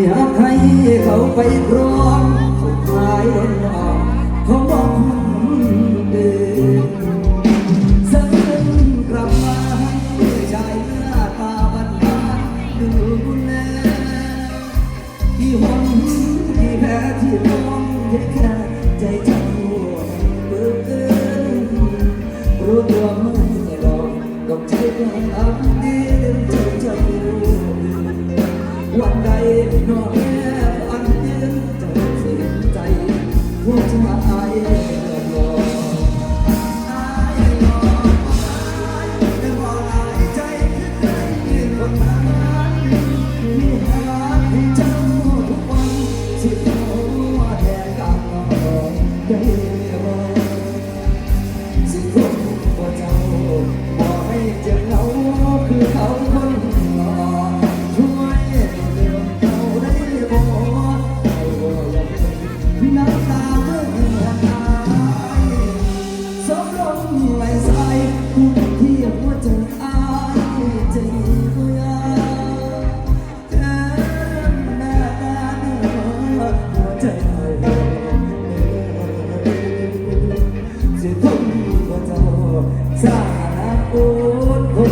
มีหากให้เขาไปครองสุดท้ายโดนหลอกเขาบอกคนอื่นสักคืนกลับมาให้ชายหน้าตาบันบานๆดูแลที่หนที่แพ้ที่มองแค่แค่ใจเจ้าเบื่อเกินรู้ตัวไม่หรอกกับใจยังอับดิ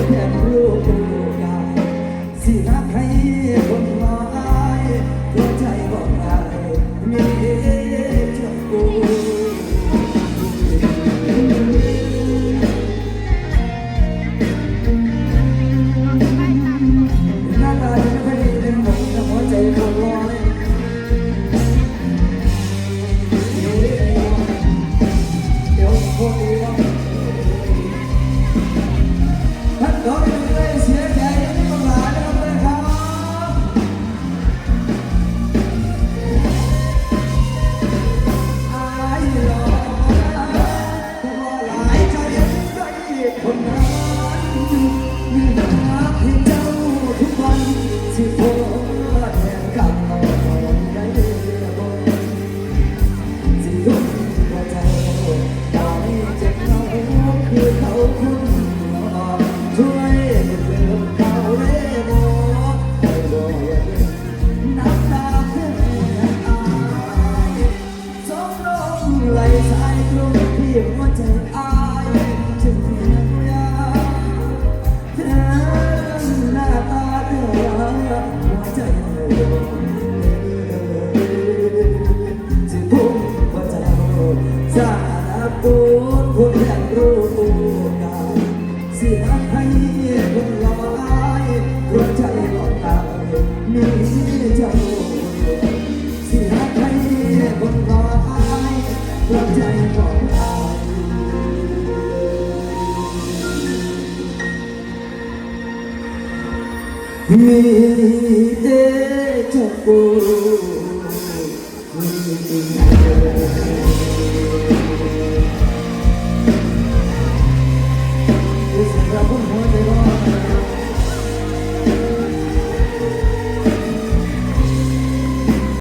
แทนรูปกายสิรักให้คนร้ายหัวใจบอกอายมีเจ้ากูหน้าตาจะไม่ค่อยดีเป็นผมแต่หัวใจคนร้อยเดี๋ยวโคตรดีว่า นคนแห่งรู้ตัวกายสิหักให้คนลอยหัวใจบอกตายมีเจ้าสิหักให้คนลอยหัวใจบอกตายมีเอเจ้าปู